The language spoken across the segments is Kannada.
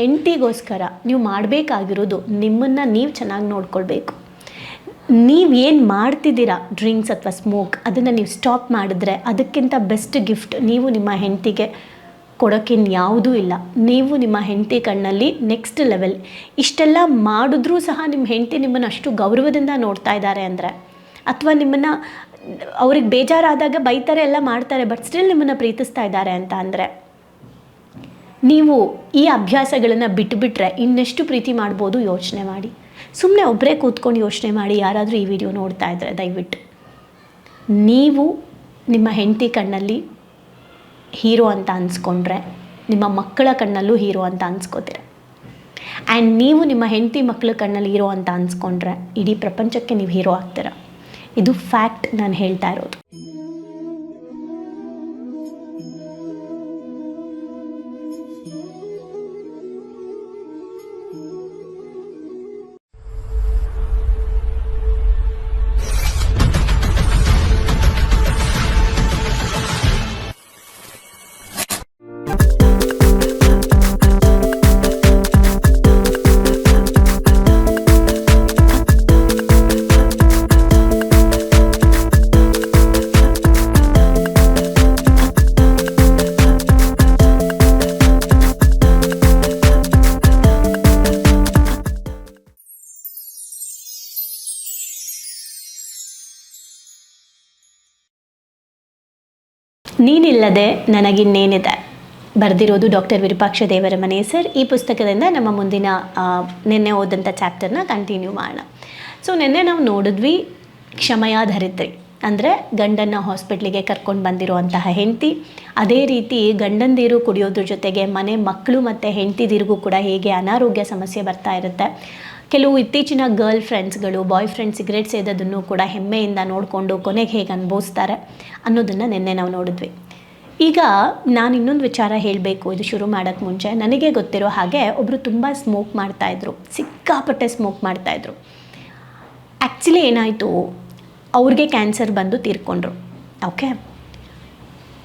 ಹೆಂಡತಿಗೋಸ್ಕರ ನೀವು ಮಾಡಬೇಕಾಗಿರೋದು ನಿಮ್ಮನ್ನು ನೀವು ಚೆನ್ನಾಗಿ ನೋಡ್ಕೊಳ್ಬೇಕು. ನೀವು ಏನು ಮಾಡ್ತಿದ್ದೀರಾ ಡ್ರಿಂಕ್ಸ್ ಅಥವಾ ಸ್ಮೋಕ್, ಅದನ್ನು ನೀವು ಸ್ಟಾಪ್ ಮಾಡಿದ್ರೆ ಅದಕ್ಕಿಂತ ಬೆಸ್ಟ್ ಗಿಫ್ಟ್ ನೀವು ನಿಮ್ಮ ಹೆಂಡತಿಗೆ ಕೊಡೋಕ್ಕಿನ್ ಯಾವುದೂ ಇಲ್ಲ. ನೀವು ನಿಮ್ಮ ಹೆಂಡತಿ ಕಣ್ಣಲ್ಲಿ ನೆಕ್ಸ್ಟ್ ಲೆವೆಲ್. ಇಷ್ಟೆಲ್ಲ ಮಾಡಿದ್ರೂ ಸಹ ನಿಮ್ಮ ಹೆಂಡತಿ ನಿಮ್ಮನ್ನು ಅಷ್ಟು ಗೌರವದಿಂದ ನೋಡ್ತಾ ಇದ್ದಾರೆ ಅಂದರೆ, ಅಥವಾ ನಿಮ್ಮನ್ನು ಅವ್ರಿಗೆ ಬೇಜಾರಾದಾಗ ಬೈತಾರೆ ಎಲ್ಲ ಮಾಡ್ತಾರೆ, ಬಟ್ ಸ್ಟಿಲ್ ನಿಮ್ಮನ್ನು ಪ್ರೀತಿಸ್ತಾ ಇದ್ದಾರೆ ಅಂತ ಅಂದರೆ. ನೀವು ಈ ಅಭ್ಯಾಸಗಳನ್ನು ಬಿಟ್ಟುಬಿಟ್ರೆ ಇನ್ನೆಷ್ಟು ಪ್ರೀತಿ ಮಾಡ್ಬೋದು ಯೋಚನೆ ಮಾಡಿ. ಸುಮ್ಮನೆ ಒಬ್ಬರೇ ಕೂತ್ಕೊಂಡು ಯೋಚನೆ ಮಾಡಿ, ಯಾರಾದರೂ ಈ ವಿಡಿಯೋ ನೋಡ್ತಾ ಇದ್ದರೆ ದಯವಿಟ್ಟು. ನೀವು ನಿಮ್ಮ ಹೆಂಡತಿ ಕಣ್ಣಲ್ಲಿ ಹೀರೋ ಅಂತ ಅನ್ಸ್ಕೊಂಡ್ರೆ, ನಿಮ್ಮ ಮಕ್ಕಳ ಕಣ್ಣಲ್ಲೂ ಹೀರೋ ಅಂತ ಅನ್ಸ್ಕೋತೀರ. ಆ್ಯಂಡ್ ನೀವು ನಿಮ್ಮ ಹೆಂಡತಿ ಮಕ್ಕಳ ಕಣ್ಣಲ್ಲಿ ಹೀರೋ ಅಂತ ಅನ್ಸ್ಕೊಂಡ್ರೆ, ಇಡೀ ಪ್ರಪಂಚಕ್ಕೆ ನೀವು ಹೀರೋ ಆಗ್ತೀರ. ಇದು ಫ್ಯಾಕ್ಟ್ ನಾನು ಹೇಳ್ತಾ ಇರೋದು. ನೀನಿಲ್ಲದೆ ನನಗಿನ್ನೇನಿದೆ? ಬರೆದಿರೋದು ಡಾಕ್ಟರ್ ವಿರೂಪಾಕ್ಷ ದೇವರ ಮನೆ ಸರ್. ಈ ಪುಸ್ತಕದಿಂದ ನಮ್ಮ ಮುಂದಿನ ನಿನ್ನೆ ಓದಂಥ ಚಾಪ್ಟರ್ನ ಕಂಟಿನ್ಯೂ ಮಾಡೋಣ. ಸೊ, ನಿನ್ನೆ ನಾವು ನೋಡಿದ್ವಿ ಕ್ಷಮಯ ಧರಿತ್ರಿ ಅಂದರೆ ಗಂಡನ್ನು ಹಾಸ್ಪಿಟ್ಲಿಗೆ ಕರ್ಕೊಂಡು ಬಂದಿರುವಂತಹ ಹೆಂಡತಿ. ಅದೇ ರೀತಿ ಗಂಡಂದಿರು ಕುಡಿಯೋದ್ರ ಜೊತೆಗೆ ಮನೆ ಮಕ್ಕಳು ಮತ್ತು ಹೆಂಡತಿದಿರಿಗೂ ಕೂಡ ಹೇಗೆ ಅನಾರೋಗ್ಯ ಸಮಸ್ಯೆ ಬರ್ತಾ ಇರುತ್ತೆ. ಕೆಲವು ಇತ್ತೀಚಿನ ಗರ್ಲ್ ಫ್ರೆಂಡ್ಸ್ಗಳು, ಬಾಯ್ ಫ್ರೆಂಡ್ ಸಿಗರೇಟ್ ಸೇದೋದನ್ನು ಕೂಡ ಹೆಮ್ಮೆಯಿಂದ ನೋಡಿಕೊಂಡು ಕೊನೆಗೆ ಹೇಗೆ ಅನುಭವಿಸ್ತಾರೆ ಅನ್ನೋದನ್ನು ನಿನ್ನೆ ನಾವು ನೋಡಿದ್ವಿ. ಈಗ ನಾನು ಇನ್ನೊಂದು ವಿಚಾರ ಹೇಳಬೇಕು. ಇದು ಶುರು ಮಾಡೋಕ್ಕೆ ಮುಂಚೆ. ನನಗೆ ಗೊತ್ತಿರೋ ಹಾಗೆ ಒಬ್ಬರು ತುಂಬ ಸ್ಮೋಕ್ ಮಾಡ್ತಾಯಿದ್ರು ಸಿಕ್ಕಾಪಟ್ಟೆ ಸ್ಮೋಕ್ ಮಾಡ್ತಾಯಿದ್ರು ಆ್ಯಕ್ಚುಲಿ ಏನಾಯಿತು? ಅವ್ರಿಗೆ ಕ್ಯಾನ್ಸರ್ ಬಂದು ತೀರ್ಕೊಂಡ್ರು. ಓಕೆ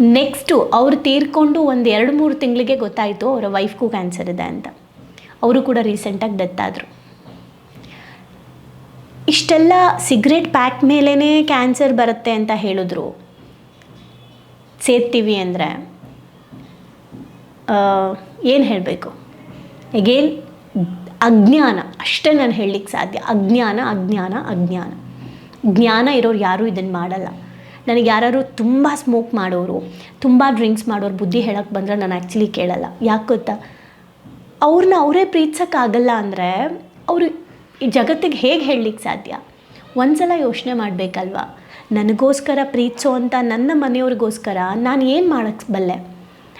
ನೆಕ್ಸ್ಟು ಅವ್ರು ತೀರ್ಕೊಂಡು ಒಂದು ಎರಡು ಮೂರು ತಿಂಗಳಿಗೆ ಗೊತ್ತಾಯಿತು ಅವರ ವೈಫ್ಗೂ ಕ್ಯಾನ್ಸರ್ ಇದೆ ಅಂತ. ಅವರು ಕೂಡ ರೀಸೆಂಟಾಗಿ ಡೆತ್ ಆದರು. ಇಷ್ಟೆಲ್ಲ ಸಿಗರೇಟ್ ಪ್ಯಾಕ್ ಮೇಲೇ ಕ್ಯಾನ್ಸರ್ ಬರುತ್ತೆ ಅಂತ ಹೇಳಿದ್ರು. ಸೇರ್ತೀವಿ ಅಂದರೆ ಏನು ಹೇಳಬೇಕು? ಎಗೇನ್ ಅಜ್ಞಾನ. ಅಷ್ಟೇ ನಾನು ಹೇಳಲಿಕ್ಕೆ ಸಾಧ್ಯ. ಅಜ್ಞಾನ ಅಜ್ಞಾನ ಅಜ್ಞಾನ. ಜ್ಞಾನ ಇರೋರು ಯಾರೂ ಇದನ್ನು ಮಾಡಲ್ಲ. ನನಗೆ ಯಾರು ತುಂಬ ಸ್ಮೋಕ್ ಮಾಡೋರು, ತುಂಬ ಡ್ರಿಂಕ್ಸ್ ಮಾಡೋರು ಬುದ್ಧಿ ಹೇಳಕ್ಕೆ ಬಂದರೆ ನಾನು ಆ್ಯಕ್ಚುಲಿ ಕೇಳಲ್ಲ. ಯಾಕೆ ಗೊತ್ತಾ? ಅವ್ರನ್ನ ಅವರೇ ಪ್ರೀತಿಸೋಕ್ಕಾಗಲ್ಲ ಅಂದರೆ ಅವರು ಈ ಜಗತ್ತಿಗೆ ಹೇಗೆ ಹೇಳಲಿಕ್ಕೆ ಸಾಧ್ಯ? ಒಂದು ಸಲ ಯೋಚನೆ ಮಾಡಬೇಕಲ್ವಾ? ನನಗೋಸ್ಕರ ಪ್ರೀತಿಸೋ ಅಂತ ನನ್ನ ಮನೆಯವ್ರಿಗೋಸ್ಕರ ನಾನು ಏನು ಮಾಡೋಕ್ಕೆ ಬಲ್ಲೆ?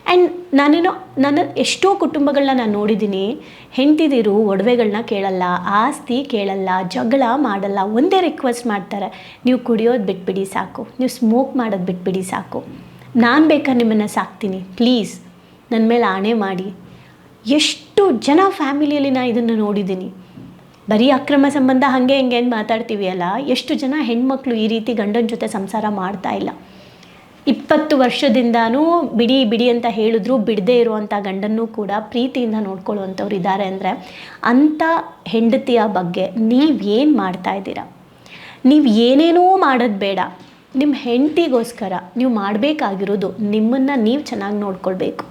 ಆ್ಯಂಡ್ ನಾನೇನೋ, ನನ್ನ ಎಷ್ಟೋ ಕುಟುಂಬಗಳನ್ನ ನಾನು ನೋಡಿದ್ದೀನಿ ಹೆಂಡತಿದಿರು ಒಡವೆಗಳನ್ನ ಕೇಳಲ್ಲ, ಆಸ್ತಿ ಕೇಳಲ್ಲ, ಜಗಳ ಮಾಡಲ್ಲ, ಒಂದೇ ರಿಕ್ವೆಸ್ಟ್ ಮಾಡ್ತಾರೆ, ನೀವು ಕುಡಿಯೋದು ಬಿಟ್ಬಿಡಿ ಸಾಕು, ನೀವು ಸ್ಮೋಕ್ ಮಾಡೋದು ಬಿಟ್ಬಿಡಿ ಸಾಕು. ನಾನು ಬೇಕಾ ನಿಮ್ಮನ್ನು ಸಾಕ್ತೀನಿ ಪ್ಲೀಸ್ ನನ್ನ ಮೇಲೆ ಆಣೆ ಮಾಡಿ. ಎಷ್ಟು ಜನ ಫ್ಯಾಮಿಲಿಯಲ್ಲಿ ನಾನು ಇದನ್ನು ನೋಡಿದ್ದೀನಿ ಬರೀ ಅಕ್ರಮ ಸಂಬಂಧ ಹಾಗೆ ಹಿಂಗೆ ಅಂತ ಮಾತಾಡ್ತೀವಿ ಅಲ್ಲ ಎಷ್ಟು ಜನ ಹೆಣ್ಮಕ್ಳು ಈ ರೀತಿ ಗಂಡನ ಜೊತೆ ಸಂಸಾರ ಮಾಡ್ತಾ ಇಲ್ಲ? ಇಪ್ಪತ್ತು ವರ್ಷದಿಂದನೂ ಬಿಡಿ ಬಿಡಿ ಅಂತ ಹೇಳಿದ್ರು, ಬಿಡದೇ ಇರುವಂಥ ಗಂಡನ್ನೂ ಕೂಡ ಪ್ರೀತಿಯಿಂದ ನೋಡ್ಕೊಳ್ಳುವಂಥವ್ರು ಇದ್ದಾರೆ ಅಂದರೆ ಅಂಥ ಹೆಂಡತಿಯ ಬಗ್ಗೆ ನೀವೇನು ಮಾಡ್ತಾ ಇದ್ದೀರಾ? ನೀವು ಏನೇನೋ ಮಾಡೋದು ಬೇಡ. ನಿಮ್ಮ ಹೆಂಡತಿಗೋಸ್ಕರ ನೀವು ಮಾಡಬೇಕಾಗಿರೋದು ನಿಮ್ಮನ್ನು ನೀವು ಚೆನ್ನಾಗಿ ನೋಡ್ಕೊಳ್ಬೇಕು.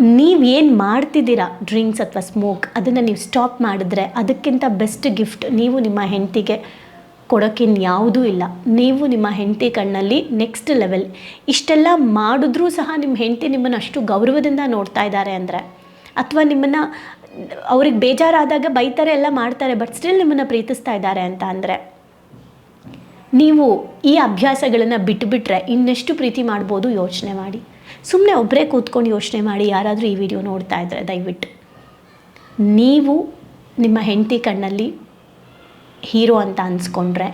ನೀವು ಏನು ಮಾಡ್ತಿದ್ದೀರಾ? ಡ್ರಿಂಕ್ಸ್ ಅಥವಾ ಸ್ಮೋಕ್ ಅದನ್ನು ನೀವು ಸ್ಟಾಪ್ ಮಾಡಿದ್ರೆ ಅದಕ್ಕಿಂತ ಬೆಸ್ಟ್ ಗಿಫ್ಟ್ ನೀವು ನಿಮ್ಮ ಹೆಂಡತಿಗೆ ಕೊಡೋಕ್ಕಿನ್ನು ಯಾವುದೂ ಇಲ್ಲ. ನೀವು ನಿಮ್ಮ ಹೆಂಡತಿ ಕಣ್ಣಲ್ಲಿ ನೆಕ್ಸ್ಟ್ ಲೆವೆಲ್ ಇಷ್ಟೆಲ್ಲ ಮಾಡಿದ್ರೂ ಸಹ ನಿಮ್ಮ ಹೆಂಡತಿ ನಿಮ್ಮನ್ನು ಅಷ್ಟು ಗೌರವದಿಂದ ನೋಡ್ತಾ ಇದ್ದಾರೆ ಅಂದರೆ. ಅಥವಾ ನಿಮ್ಮನ್ನು ಅವ್ರಿಗೆ ಬೇಜಾರಾದಾಗ ಬೈತಾರೆ ಎಲ್ಲ ಮಾಡ್ತಾರೆ ಬಟ್ ಸ್ಟಿಲ್ ನಿಮ್ಮನ್ನು ಪ್ರೀತಿಸ್ತಾ ಇದ್ದಾರೆ ಅಂತ ಅಂದರೆ. ನೀವು ಈ ಅಭ್ಯಾಸಗಳನ್ನು ಬಿಟ್ಟುಬಿಟ್ರೆ ಇನ್ನೆಷ್ಟು ಪ್ರೀತಿ ಮಾಡ್ಬೋದು ಯೋಚನೆ ಮಾಡಿ. ಸುಮ್ಮನೆ ಒಬ್ಬರೇ ಕೂತ್ಕೊಂಡು ಯೋಚನೆ ಮಾಡಿ ಯಾರಾದರೂ ಈ ವಿಡಿಯೋ ನೋಡ್ತಾ ಇದ್ದರೆ ದಯವಿಟ್ಟು. ನೀವು ನಿಮ್ಮ ಹೆಂಡತಿ ಕಣ್ಣಲ್ಲಿ ಹೀರೋ ಅಂತ ಅನ್ಸ್ಕೊಂಡ್ರೆ,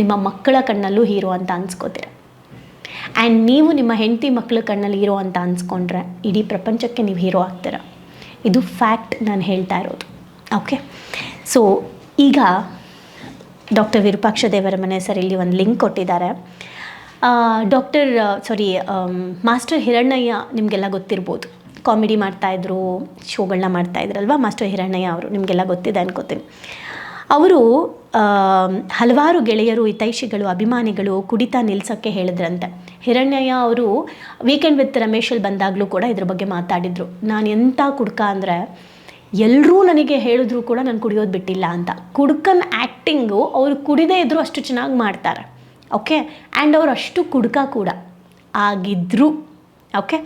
ನಿಮ್ಮ ಮಕ್ಕಳ ಕಣ್ಣಲ್ಲೂ ಹೀರೋ ಅಂತ ಅನ್ಸ್ಕೋತೀರ? ಆ್ಯಂಡ್ ನೀವು ನಿಮ್ಮ ಹೆಂಡತಿ ಮಕ್ಕಳ ಕಣ್ಣಲ್ಲಿ ಹೀರೋ ಅಂತ ಅನ್ಸ್ಕೊಂಡ್ರೆ, ಇಡೀ ಪ್ರಪಂಚಕ್ಕೆ ನೀವು ಹೀರೋ ಆಗ್ತೀರ? ಇದು ಫ್ಯಾಕ್ಟ್ ನಾನು ಹೇಳ್ತಾ ಇರೋದು. ಓಕೆ ಸೊ ಈಗ ಡಾಕ್ಟರ್ ವಿರೂಪಾಕ್ಷ ದೇವರ ಮನೆ ಸರ್ ಇಲ್ಲಿ ಒಂದು ಲಿಂಕ್ ಕೊಟ್ಟಿದ್ದಾರೆ. ಡಾಕ್ಟರ್ ಸಾರಿ ಮಾಸ್ಟರ್ ಹಿರಣ್ಣಯ್ಯ ನಿಮಗೆಲ್ಲ ಗೊತ್ತಿರ್ಬೋದು. ಕಾಮಿಡಿ ಮಾಡ್ತಾಯಿದ್ರು ಶೋಗಳನ್ನ ಮಾಡ್ತಾಯಿದ್ರಲ್ವ ಮಾಸ್ಟರ್ ಹಿರಣ್ಣಯ್ಯ ಅವರು, ನಿಮಗೆಲ್ಲ ಗೊತ್ತಿದೆ ಅನ್ಕೋತೀನಿ. ಅವರು ಹಲವಾರು ಗೆಳೆಯರು, ಹಿತೈಷಿಗಳು, ಅಭಿಮಾನಿಗಳು ಕುಡಿತಾ ನಿಲ್ಸೋಕ್ಕೆ ಹೇಳಿದ್ರಂತೆ. ಹಿರಣ್ಯಯ್ಯ ಅವರು ವೀಕೆಂಡ್ ವಿತ್ ರಮೇಶಲ್ಲಿ ಬಂದಾಗಲೂ ಕೂಡ ಇದ್ರ ಬಗ್ಗೆ ಮಾತಾಡಿದರು. ನಾನು ಎಂಥ ಕುಡ್ಕ ಅಂದರೆ ಎಲ್ಲರೂ ನನಗೆ ಹೇಳಿದ್ರು ಕೂಡ ನಾನು ಕುಡಿಯೋದು ಬಿಟ್ಟಿಲ್ಲ ಅಂತ. ಕುಡ್ಕನ್ ಆ್ಯಕ್ಟಿಂಗು ಅವರು ಕುಡಿದೇ ಇದ್ದರೂ ಅಷ್ಟು ಚೆನ್ನಾಗಿ ಮಾಡ್ತಾರೆ. ಓಕೆ ಆ್ಯಂಡ್ ಅವ್ರು ಅಷ್ಟು ಕುಡ್ಕ ಕೂಡ. ಆಗಿದ್ದರು ಓಕೆ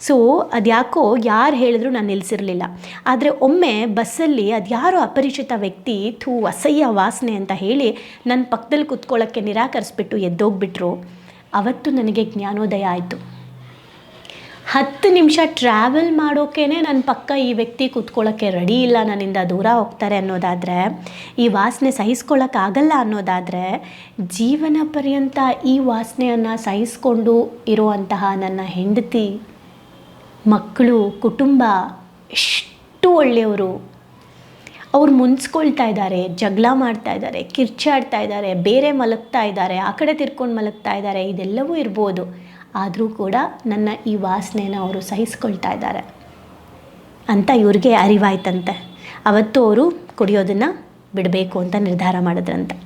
ಸೊ ಅದ್ಯಾಕೋ ಯಾರು ಹೇಳಿದ್ರು ನಾನು ನಿಲ್ಲಿಸಿರಲಿಲ್ಲ ಆದರೆ ಒಮ್ಮೆ ಬಸ್ಸಲ್ಲಿ ಅದ್ಯಾರೋ ಅಪರಿಚಿತ ವ್ಯಕ್ತಿ ಥೂ ಅಸಹ್ಯ ವಾಸನೆ ಅಂತ ಹೇಳಿ ನನ್ನ ಪಕ್ಕದಲ್ಲಿ ಕುತ್ಕೊಳ್ಳೋಕ್ಕೆ ನಿರಾಕರಿಸ್ಬಿಟ್ಟು ಎದ್ದೋಗ್ಬಿಟ್ರು. ಅವತ್ತು ನನಗೆ ಜ್ಞಾನೋದಯ ಆಯಿತು. ಹತ್ತು ನಿಮಿಷ ಟ್ರಾವೆಲ್ ಮಾಡೋಕ್ಕೇ ನನ್ನ ಪಕ್ಕ ಈ ವ್ಯಕ್ತಿ ಕೂತ್ಕೊಳ್ಳೋಕ್ಕೆ ರೆಡಿ ಇಲ್ಲ, ನನ್ನಿಂದ ದೂರ ಹೋಗ್ತಾರೆ ಅನ್ನೋದಾದರೆ, ಈ ವಾಸನೆ ಸಹಿಸ್ಕೊಳ್ಳೋಕ್ಕಾಗಲ್ಲ ಅನ್ನೋದಾದರೆ, ಜೀವನ ಪರ್ಯಂತ ಈ ವಾಸನೆಯನ್ನು ಸಹಿಸ್ಕೊಂಡು ಇರುವಂತಹ ನನ್ನ ಹೆಂಡತಿ, ಮಕ್ಕಳು, ಕುಟುಂಬ ಎಷ್ಟು ಒಳ್ಳೆಯವರು. ಅವ್ರು ಮುನ್ಸ್ಕೊಳ್ತಾ ಇದ್ದಾರೆ, ಜಗಳ ಮಾಡ್ತಾ ಇದ್ದಾರೆ, ಕಿರ್ಚಾಡ್ತಾ ಇದ್ದಾರೆ, ಬೇರೆ ಮಲಗ್ತಾ ಇದ್ದಾರೆ, ಆ ಕಡೆ ತಿರ್ಕೊಂಡು ಮಲಗ್ತಾ ಇದ್ದಾರೆ, ಇದೆಲ್ಲವೂ ಇರ್ಬೋದು. ಆದರೂ ಕೂಡ ನನ್ನ ಈ ವಾಸನೆನ ಅವರು ಸಹಿಸ್ಕೊಳ್ತಾ ಇದ್ದಾರೆ. ಅಂತ ಇವ್ರಿಗೆ ಅರಿವಾಯ್ತಂತೆ. ಅವತ್ತು ಅವರು ಕುಡಿಯೋದನ್ನು ಬಿಡಬೇಕು ಅಂತ ನಿರ್ಧಾರ ಮಾಡಿದ್ರಂತೆ.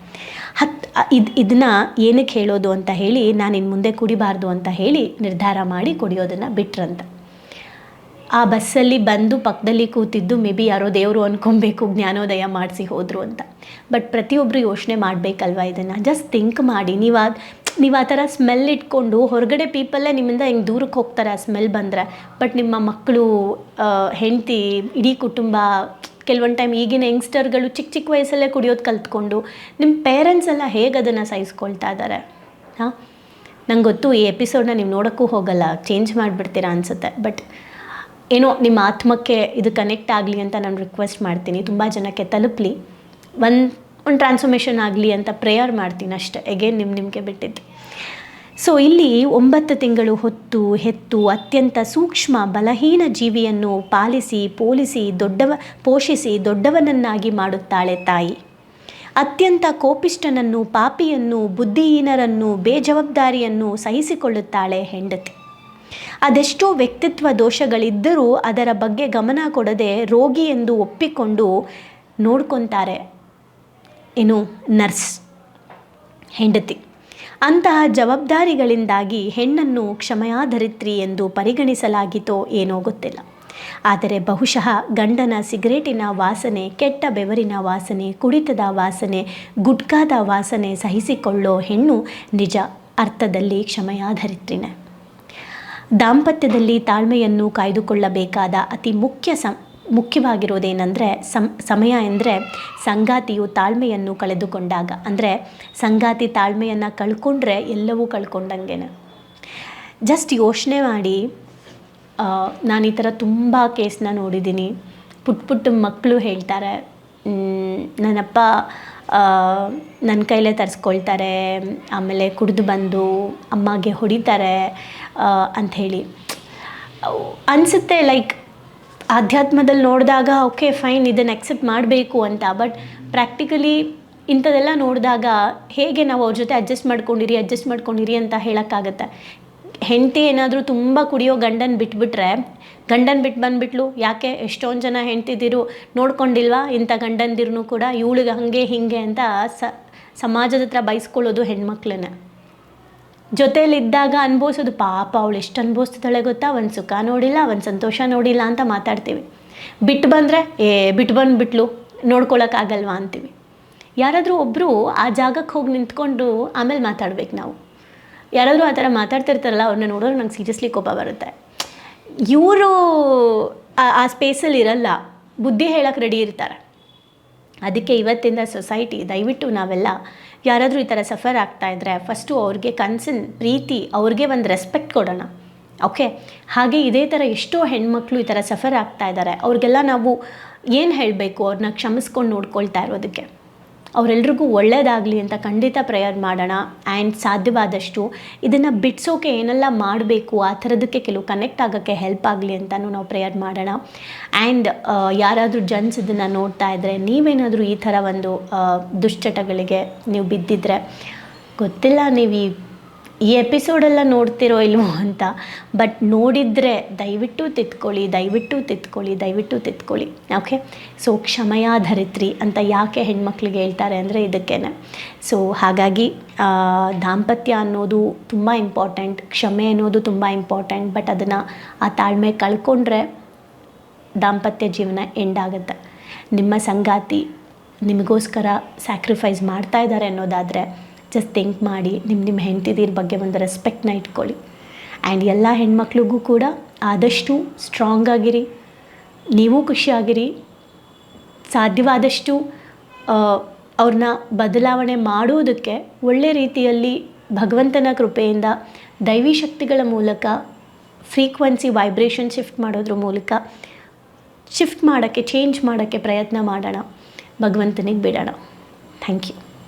ಹತ್ತು ಇದು ಇದನ್ನ ಏನಕ್ಕೆ ಹೇಳೋದು ಅಂತ ಹೇಳಿ ನಾನು ಇನ್ನು ಮುಂದೆ ಕುಡಿಬಾರ್ದು ಅಂತ ಹೇಳಿ ನಿರ್ಧಾರ ಮಾಡಿ ಕುಡಿಯೋದನ್ನು ಬಿಟ್ರಂತೆ. ಆ ಬಸ್ಸಲ್ಲಿ ಬಂದು ಪಕ್ಕದಲ್ಲಿ ಕೂತಿದ್ದು ಮೇ ಬಿ ಯಾರೋ ದೇವರು ಅನ್ಕೊಬೇಕು, ಜ್ಞಾನೋದಯ ಮಾಡಿಸಿ ಹೋದರು ಅಂತ. ಬಟ್ ಪ್ರತಿಯೊಬ್ಬರು ಯೋಚನೆ ಮಾಡಬೇಕಲ್ವ ಇದನ್ನು? ಜಸ್ಟ್ ಥಿಂಕ್ ಮಾಡಿ. ನೀವು ನೀವು ಆ ಥರ ಸ್ಮೆಲ್ ಇಟ್ಕೊಂಡು ಹೊರಗಡೆ ಪೀಪಲ್ಲೇ ನಿಮ್ಮಿಂದ ಹೆಂಗೆ ದೂರಕ್ಕೆ ಹೋಗ್ತಾರೆ ಆ ಸ್ಮೆಲ್ ಬಂದರೆ. ಬಟ್ ನಿಮ್ಮ ಮಕ್ಕಳು ಹೆಂಡತಿ, ಇಡೀ ಕುಟುಂಬ, ಕೆಲವೊಂದು ಟೈಮ್ ಈಗಿನ ಯಂಗ್ಸ್ಟರ್ಗಳು ಚಿಕ್ಕ ಚಿಕ್ಕ ವಯಸ್ಸಲ್ಲೇ ಕುಡಿಯೋದು ಕಲ್ತ್ಕೊಂಡು ನಿಮ್ಮ ಪೇರೆಂಟ್ಸ್ ಎಲ್ಲ ಹೇಗೆ ಅದನ್ನು ಸಹಿಸ್ಕೊಳ್ತಾ ಇದ್ದಾರೆ ಹಾಂ? ನಂಗೆ ಗೊತ್ತು ಈ ಎಪಿಸೋಡ್ನ ನೀವು ನೋಡೋಕ್ಕೂ ಹೋಗಲ್ಲ ಚೇಂಜ್ ಮಾಡಿಬಿಡ್ತೀರಾ ಅನಿಸುತ್ತೆ. ಬಟ್ ಏನೋ ನಿಮ್ಮ ಆತ್ಮಕ್ಕೆ ಇದು ಕನೆಕ್ಟ್ ಆಗಲಿ ಅಂತ ನಾನು ರಿಕ್ವೆಸ್ಟ್ ಮಾಡ್ತೀನಿ. ತುಂಬ ಜನಕ್ಕೆ ತಲುಪಲಿ. ಒಂದು ಒಂದು ಟ್ರಾನ್ಸ್ಫಾರ್ಮೇಷನ್ ಆಗಲಿ ಅಂತ ಪ್ರೇಯರ್ ಮಾಡ್ತೀನಿ ಅಷ್ಟೇ. ಎಗೇನ್ ನಿಮ್ಮ ನಿಮಗೆ ಬಿಟ್ಟಿದ್ದು. ಸೊ ಇಲ್ಲಿ ಒಂಬತ್ತು ತಿಂಗಳು ಹೊತ್ತು, ಹೆತ್ತು, ಅತ್ಯಂತ ಸೂಕ್ಷ್ಮ, ಬಲಹೀನ ಜೀವಿಯನ್ನು ಪಾಲಿಸಿ, ಪೋಲಿಸಿ, ದೊಡ್ಡವ, ಪೋಷಿಸಿ, ದೊಡ್ಡವನನ್ನಾಗಿ ಮಾಡುತ್ತಾಳೆ ತಾಯಿ. ಅತ್ಯಂತ ಕೋಪಿಷ್ಟನನ್ನು ಪಾಪಿಯನ್ನು, ಬುದ್ಧಿಹೀನರನ್ನು, ಬೇಜವಾಬ್ದಾರಿಯನ್ನು ಸಹಿಸಿಕೊಳ್ಳುತ್ತಾಳೆ ಹೆಂಡತಿ. ಅದೆಷ್ಟೋ ವ್ಯಕ್ತಿತ್ವ ದೋಷಗಳಿದ್ದರೂ ಅದರ ಬಗ್ಗೆ ಗಮನ ಕೊಡದೆ ರೋಗಿ ಎಂದು ಒಪ್ಪಿಕೊಂಡು ನೋಡ್ಕೊತಾರೆ. ಏನು ನರ್ಸ್, ಹೆಂಡತಿ. ಅಂತಹ ಜವಾಬ್ದಾರಿಗಳಿಂದಾಗಿ ಹೆಣ್ಣನ್ನು ಕ್ಷಮಯಾಧರಿತ್ರಿ ಎಂದು ಪರಿಗಣಿಸಲಾಗಿತೋ ಏನೋ ಗೊತ್ತಿಲ್ಲ. ಆದರೆ ಬಹುಶಃ ಗಂಡನ ಸಿಗರೇಟಿನ ವಾಸನೆ, ಕೆಟ್ಟ ಬೆವರಿನ ವಾಸನೆ, ಕುಡಿತದ ವಾಸನೆ, ಗುಟ್ಕಾದ ವಾಸನೆ ಸಹಿಸಿಕೊಳ್ಳೋ ಹೆಣ್ಣು ನಿಜ ಅರ್ಥದಲ್ಲಿ ಕ್ಷಮಯಾಧರಿತ್ರಿನೇ. ದಾಂಪತ್ಯದಲ್ಲಿ ತಾಳ್ಮೆಯನ್ನು ಕಾಯ್ದುಕೊಳ್ಳಬೇಕಾದ ಅತಿ ಮುಖ್ಯ ಸಂ ಮುಖ್ಯವಾಗಿರೋದೇನೆಂದರೆ ಸಮ್ ಸಮಯ ಎಂದರೆ ಸಂಗಾತಿಯು ತಾಳ್ಮೆಯನ್ನು ಕಳೆದುಕೊಂಡಾಗ. ಅಂದರೆ ಸಂಗಾತಿ ತಾಳ್ಮೆಯನ್ನು ಕಳ್ಕೊಂಡ್ರೆ ಎಲ್ಲವೂ ಕಳ್ಕೊಂಡಂಗೆ ಜಸ್ಟ್ ಯೋಚನೆ ಮಾಡಿ ನಾನು ಈ ಥರ ತುಂಬ ಕೇಸ್ನ ನೋಡಿದ್ದೀನಿ ಪುಟ್ಟ ಪುಟ್ಟ ಮಕ್ಕಳು ಹೇಳ್ತಾರೆ ನನ್ನಪ್ಪ ನನ್ನ ಕೈಲೇ ತರಿಸ್ಕೊಳ್ತಾರೆ, ಆಮೇಲೆ ಕುಡಿದು ಬಂದು ಅಮ್ಮಗೆ ಹೊಡಿತಾರೆ ಅಂಥೇಳಿ. ಅನಿಸುತ್ತೆ, ಲೈಕ್ ಆಧ್ಯಾತ್ಮದಲ್ಲಿ ನೋಡಿದಾಗ, ಓಕೆ, ಫೈನ್, ಇದನ್ನು ಅಕ್ಸೆಪ್ಟ್ ಮಾಡಬೇಕು ಅಂತ. ಬಟ್ ಪ್ರಾಕ್ಟಿಕಲಿ ಇಂಥದೆಲ್ಲ ನೋಡಿದಾಗ ಹೇಗೆ ನಾವು ಅವ್ರ ಜೊತೆ ಅಡ್ಜಸ್ಟ್ ಮಾಡ್ಕೊಂಡಿರಿ ಅಡ್ಜಸ್ಟ್ ಮಾಡ್ಕೊಂಡಿರಿ ಅಂತ ಹೇಳೋಕ್ಕಾಗತ್ತೆ. ಹೆಂಡತಿ ಏನಾದರೂ ತುಂಬ ಕುಡಿಯೋ ಗಂಡನ ಬಿಟ್ಬಿಟ್ರೆ, ಗಂಡನ ಬಿಟ್ಟು ಬಂದುಬಿಟ್ಲು, ಯಾಕೆ ಎಷ್ಟೊಂದು ಜನ ಹೆಂಡ್ತಿದ್ದೀರು, ನೋಡ್ಕೊಂಡಿಲ್ವಾ? ಇಂಥ ಗಂಡಂದಿರೂ ಕೂಡ, ಇವಳಿಗೆ ಹಾಗೆ ಹೀಗೆ ಅಂತ ಸ, ಸಮಾಜದ ಹತ್ರ ಬಯಸ್ಕೊಳ್ಳೋದು ಹೆಣ್ಮಕ್ಳನ್ನ. ಜೊತೇಲಿದ್ದಾಗ ಅನ್ಭವಿಸೋದು ಪಾಪ, ಅವಳು ಎಷ್ಟು ಅನುಭವಿಸ್ತಿದ್ದಾಳೆ ಗೊತ್ತಾ? ಒಂದು ಸುಖ ನೋಡಿಲ್ಲ, ಒಂದು ಸಂತೋಷ ನೋಡಿಲ್ಲ ಅಂತ ಮಾತಾಡ್ತೀವಿ. ಬಿಟ್ಟು ಬಂದರೆ, ಏ ಬಿಟ್ಟು ಬಂದುಬಿಟ್ಲು, ನೋಡ್ಕೊಳಕ್ಕಾಗಲ್ವಾ? ಅಂತೀವಿ. ಯಾರಾದರೂ ಒಬ್ಬರು ಆ ಜಾಗಕ್ಕೆ ಹೋಗಿ ನಿಂತ್ಕೊಂಡು ಆಮೇಲೆ ಮಾತಾಡ್ಬೇಕು ನಾವು. ಯಾರಾದರೂ ಆ ಥರ ಮಾತಾಡ್ತಿರ್ತಾರಲ್ಲ, ಅವ್ರನ್ನ ನೋಡೋರು ನಂಗೆ ಸೀರಿಯಸ್ಲಿ ಕೋಪ ಬರುತ್ತೆ. ಇವರು ಆ ಸ್ಪೇಸಲ್ಲಿ ಇರಲ್ಲ. ಬುದ್ಧಿ ಹೇಳಕ್ಕೆ ರೆಡಿ ಇರ್ತಾರೆ. ಅದಕ್ಕೆ ಇವತ್ತಿಂದ ಸೊಸೈಟಿ ದಯವಿಟ್ಟು ನಾವೆಲ್ಲ ಯಾರಾದರೂ ಈ ಥರ ಸಫರ್ ಆಗ್ತಾ ಇದ್ದರೆ ಫಸ್ಟು ಅವ್ರಿಗೆ ಕನ್ಸನ್, ಪ್ರೀತಿ, ಅವ್ರಿಗೆ ಒಂದು ರೆಸ್ಪೆಕ್ಟ್ ಕೊಡೋಣ. ಓಕೆ ಹಾಗೆ ಇದೇ ಥರ ಎಷ್ಟೋ ಹೆಣ್ಮಕ್ಳು ಈ ಥರ ಸಫರ್ ಆಗ್ತಾ ಇದ್ದಾರೆ. ಅವ್ರಿಗೆಲ್ಲ ನಾವು ಏನು ಹೇಳಬೇಕು? ಅವ್ರನ್ನ ಕ್ಷಮಿಸ್ಕೊಂಡು ನೋಡ್ಕೊಳ್ತಾ ಇರೋದಕ್ಕೆ. ಅವರೆಲ್ರಿಗೂ ಒಳ್ಳೆಯದಾಗಲಿ ಅಂತ ಖಂಡಿತ ಪ್ರೇಯರ್ ಮಾಡೋಣ ಆ್ಯಂಡ್ ಸಾಧ್ಯವಾದಷ್ಟು ಇದನ್ನು ಬಿಡಿಸೋಕೆ ಏನೆಲ್ಲ ಮಾಡಬೇಕು, ಆ ಥರದಕ್ಕೆ ಕೆಲವು ಕನೆಕ್ಟ್ ಆಗೋಕ್ಕೆ ಹೆಲ್ಪ್ ಆಗಲಿ ಅಂತಲೂ ನಾವು ಪ್ರೇಯರ್ ಮಾಡೋಣ. ಆ್ಯಂಡ್ ಯಾರಾದರೂ ಜನ್ಸ್ ಇದನ್ನು ನೋಡ್ತಾ ಇದ್ದರೆ ನೀವೇನಾದರೂ ಈ ಥರ ಒಂದು ದುಶ್ಚಟಗಳಿಗೆ ನೀವು ಬಿದ್ದಿದ್ರೆ, ಗೊತ್ತಿಲ್ಲ ನೀವು ಈ ಈ ಎಪಿಸೋಡೆಲ್ಲ ನೋಡ್ತಿರೋ ಇಲ್ವೋ ಅಂತ ಬಟ್ ನೋಡಿದರೆ ದಯವಿಟ್ಟು ತಿತ್ಕೊಳ್ಳಿ ದಯವಿಟ್ಟು ತಿತ್ಕೊಳ್ಳಿ ದಯವಿಟ್ಟು ತಿತ್ಕೊಳ್ಳಿ. ಓಕೆ ಸೊ ಕ್ಷಮಯ ಧರಿತ್ರಿ ಅಂತ ಯಾಕೆ ಹೆಣ್ಮಕ್ಳಿಗೆ ಹೇಳ್ತಾರೆ ಅಂದರೆ ಇದಕ್ಕೇ ಸೊ ಹಾಗಾಗಿ ದಾಂಪತ್ಯ ಅನ್ನೋದು ತುಂಬ ಇಂಪಾರ್ಟೆಂಟ್ ಕ್ಷಮೆ ಅನ್ನೋದು ತುಂಬ ಇಂಪಾರ್ಟೆಂಟ್ ಬಟ್ ಅದನ್ನು ಆ ತಾಳ್ಮೆ ಕಳ್ಕೊಂಡ್ರೆ ದಾಂಪತ್ಯ ಜೀವನ ಎಂಡ್ ಆಗುತ್ತೆ. ನಿಮ್ಮ ಸಂಗಾತಿ ನಿಮಗೋಸ್ಕರ ಸ್ಯಾಕ್ರಿಫೈಸ್ ಮಾಡ್ತಾ ಇದ್ದಾರೆ ಅನ್ನೋದಾದರೆ ಜಸ್ಟ್ ಥಿಂಕ್ ಮಾಡಿ ನಿಮ್ಮ ನಿಮ್ಮ ಹೆಂಡತಿದೀರ ಬಗ್ಗೆ ಒಂದು ರೆಸ್ಪೆಕ್ಟ್ನ ಇಟ್ಕೊಳ್ಳಿ. ಆ್ಯಂಡ್ ಎಲ್ಲ ಹೆಣ್ಮಕ್ಳಿಗೂ ಕೂಡ ಆದಷ್ಟು ಸ್ಟ್ರಾಂಗ್ ಆಗಿರಿ. ನೀವು ಖುಷಿಯಾಗಿರಿ ಸಾಧ್ಯವಾದಷ್ಟು ಅವ್ರನ್ನ ಬದಲಾವಣೆ ಮಾಡುವುದಕ್ಕೆ ಒಳ್ಳೆ ರೀತಿಯಲ್ಲಿ ಭಗವಂತನ ಕೃಪೆಯಿಂದ ದೈವಿ ಶಕ್ತಿಗಳ ಮೂಲಕ ಫ್ರೀಕ್ವೆನ್ಸಿ ವೈಬ್ರೇಷನ್ ಶಿಫ್ಟ್ ಮಾಡೋದ್ರ ಮೂಲಕ ಶಿಫ್ಟ್ ಮಾಡೋಕ್ಕೆ ಚೇಂಜ್ ಮಾಡೋಕ್ಕೆ ಪ್ರಯತ್ನ ಮಾಡೋಣ. ಭಗವಂತನಿಗೆ ಬಿಡೋಣ. Thank you